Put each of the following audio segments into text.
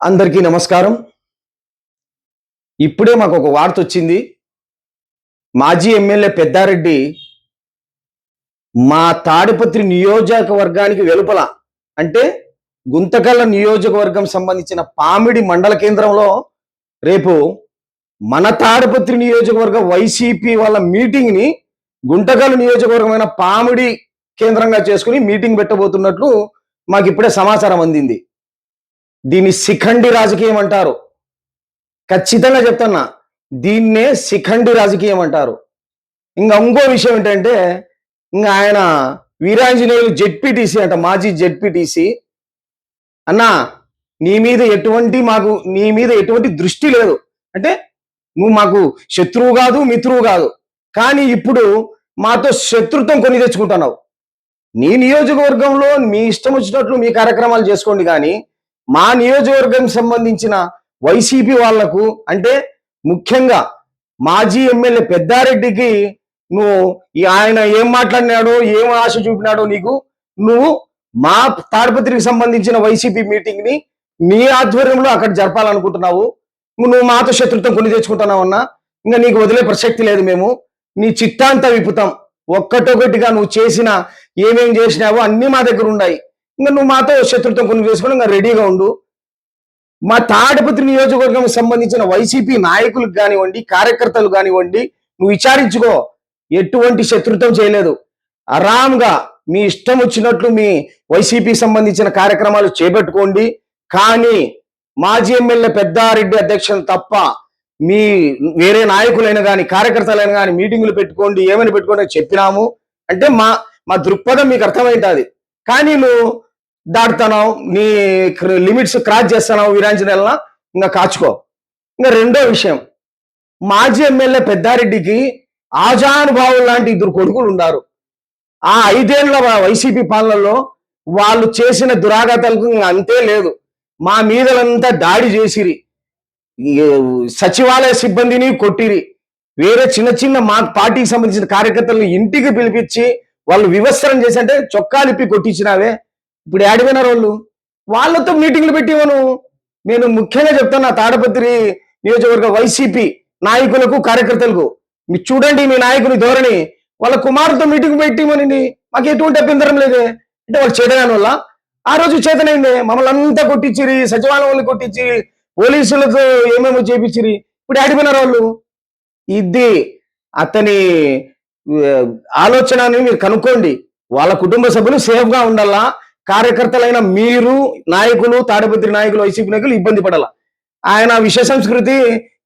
అందరికీ నమస్కారం. ఇప్పుడే మాకు ఒక వార్త వచ్చింది. మాజీ ఎమ్మెల్యే పెద్దారెడ్డి మా తాడిపత్రి నియోజకవర్గానికి వెలుపల అంటే గుంతకల్ల నియోజకవర్గం సంబంధించిన పామిడి మండల కేంద్రంలో రేపు మన తాడిపత్రి నియోజకవర్గ వైసీపీ వాళ్ళ మీటింగ్ని గుంటకల్ నియోజకవర్గమైన పామిడి కేంద్రంగా చేసుకుని మీటింగ్ పెట్టబోతున్నట్లు మాకు ఇప్పుడే సమాచారం అందింది. దీన్ని శిఖండి రాజకీయం అంటారు. ఖచ్చితంగా చెప్తున్నా దీన్నే శిఖండి రాజకీయం అంటారు. ఇంకా ఇంకో విషయం ఏంటంటే ఇంకా ఆయన వీరాంజనేయులు జెడ్పీటీసీ అంట మాజీ జెడ్పీటీసీ. అన్నా నీ మీద ఎటువంటి మాకు నీ మీద ఎటువంటి దృష్టి లేదు. అంటే నువ్వు మాకు శత్రువు కాదు మిత్రువు కాదు. కానీ ఇప్పుడు మాతో శత్రుత్వం కొని తెచ్చుకుంటున్నావు. నీ నియోజకవర్గంలో మీ ఇష్టం వచ్చినట్లు మీ కార్యక్రమాలు చేసుకోండి కానీ మా నియోజకవర్గం సంబంధించిన వైసీపీ వాళ్ళకు అంటే ముఖ్యంగా మాజీ ఎమ్మెల్యే పెద్దారెడ్డికి నువ్వు ఈ ఆయన ఏం మాట్లాడినాడో ఏం ఆశ చూపినాడో నీకు నువ్వు మా తాడపత్రికి సంబంధించిన వైసీపీ మీటింగ్ని నీ ఆధ్వర్యంలో అక్కడ జరపాలనుకుంటున్నావు. నువ్వు మాతో శత్రుత్వం కొని తెచ్చుకుంటున్నావు అన్నా. ఇంకా నీకు వదిలే ప్రసక్తి లేదు మేము. నీ చిత్తాంత విపుతాం ఒక్కటొకటిగా నువ్వు చేసిన ఏమేం చేసినావో అన్ని మా దగ్గర ఉన్నాయి. ఇంకా నువ్వు మాతో శత్రుత్వం కొన్ని చేసుకుని ఇంకా రెడీగా ఉండు. మా తాడిపత్రి నియోజకవర్గం సంబంధించిన వైసీపీ నాయకులకు కానివ్వండి కార్యకర్తలు కానివ్వండి నువ్వు విచారించుకో. ఎటువంటి శత్రుత్వం చేయలేదు. ఆరాంగా మీ ఇష్టం వచ్చినట్లు మీ వైసీపీ సంబంధించిన కార్యక్రమాలు చేపట్టుకోండి. కానీ మాజీ ఎమ్మెల్యే పెద్దారెడ్డి అధ్యక్షులు తప్ప మీ వేరే నాయకులైనా కానీ కార్యకర్తలైనా కానీ మీటింగులు పెట్టుకోండి ఏమైనా పెట్టుకోండి చెప్పినాము. అంటే మా మా దృక్పథం మీకు అర్థమైంది కానీ నువ్వు దాటుతున్నావు నీ లిమిట్స్ క్రాస్ చేస్తున్నావు వీరాంజనేలన? ఇంకా కాచుకో. ఇంకా రెండో విషయం మాజీ ఎమ్మెల్యే పెద్దారెడ్డికి ఆజానుభావులు లాంటి ఇద్దరు కొడుకులు ఉన్నారు. ఆ ఐదేళ్ళ వైసీపీ పాలనలో వాళ్ళు చేసిన దురాగతాలకు ఇంకా అంతే లేదు. మా మీదలంతా దాడి చేసిరి. సచివాలయ సిబ్బందిని కొట్టిరి. వేరే చిన్న చిన్న మా పార్టీకి సంబంధించిన కార్యకర్తలను ఇంటికి పిలిపించి వాళ్ళు వివస్త్రం చేసి అంటే చొక్కాలిప్పి కొట్టించినావే. ఇప్పుడు ఏడిపోయినారు వాళ్ళు. వాళ్ళతో మీటింగ్లు పెట్టివను నేను ముఖ్యంగా చెప్తాను నా తాడపత్రి నియోజకవర్గ వైసీపీ నాయకులకు కార్యకర్తలకు. మీరు చూడండి మీ నాయకుని ధోరణి. వాళ్ళ కుమారుతో మీటింగ్ పెట్టిమని మాకు ఎటువంటి అభ్యంతరం లేదే. అంటే వాళ్ళు చేతనాని వల్ల ఆ రోజు చేతనైంది. మమ్మల్ని అంతా కొట్టించిరి సచివాలయంలో వాళ్ళు కొట్టించి పోలీసులతో ఏమేమో చేపించిరి. ఇప్పుడు ఆడిపోయినారు వాళ్ళు. ఇది అతని ఆలోచనని మీరు కనుక్కోండి. వాళ్ళ కుటుంబ సభ్యులు సేఫ్గా ఉండాలా? కార్యకర్తలైన మీరు నాయకులు తాడిపత్రి నాయకులు వైసీపీ నాయకులు ఇబ్బంది పడాల. ఆయన విష సంస్కృతి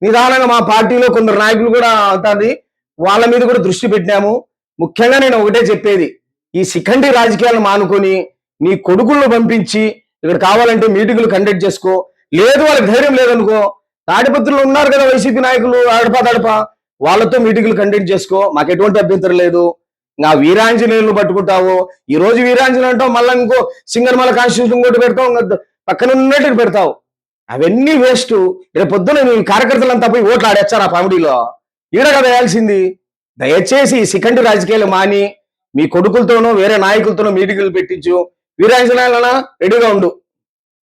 నిదానంగా మా పార్టీలో కొందరు నాయకులు కూడా అవుతుంది వాళ్ళ మీద కూడా దృష్టి పెట్టినాము. ముఖ్యంగా నేను ఒకటే చెప్పేది. ఈ సిఖండి రాజకీయాలను మానుకొని నీ కొడుకులను పంపించి ఇక్కడ కావాలంటే మీటింగులు కండక్ట్ చేసుకో. లేదు వాళ్ళకి ధైర్యం లేదనుకో తాడిపత్రులు ఉన్నారు కదా వైసీపీ నాయకులు అడపా తడపా వాళ్ళతో మీటింగులు కండక్ట్ చేసుకో. మాకు ఎటువంటి అభ్యంతరం లేదు. నా వీరాంజనేయులు పట్టుకుంటావు? ఈ రోజు వీరాంజనేయులు అంటావు మళ్ళీ ఇంకో సింగర్మల కాన్స్టిట్యూషన్ ఇంకోటి పెడతావు పక్కన ఉన్నట్టు పెడతావు. అవన్నీ వేస్ట్ రేపు పొద్దున నీ కార్యకర్తలంతా పోయి ఓట్లు ఆడేచ్చారు ఆ కామెడీలో ఈడ కదా వేయాల్సింది. దయచేసి ఈ సికండి రాజకీయాలు మాని మీ కొడుకులతోనూ వేరే నాయకులతోనూ మీటింగులు పెట్టించు. వీరాంజనేయులనా రెడీగా ఉండు.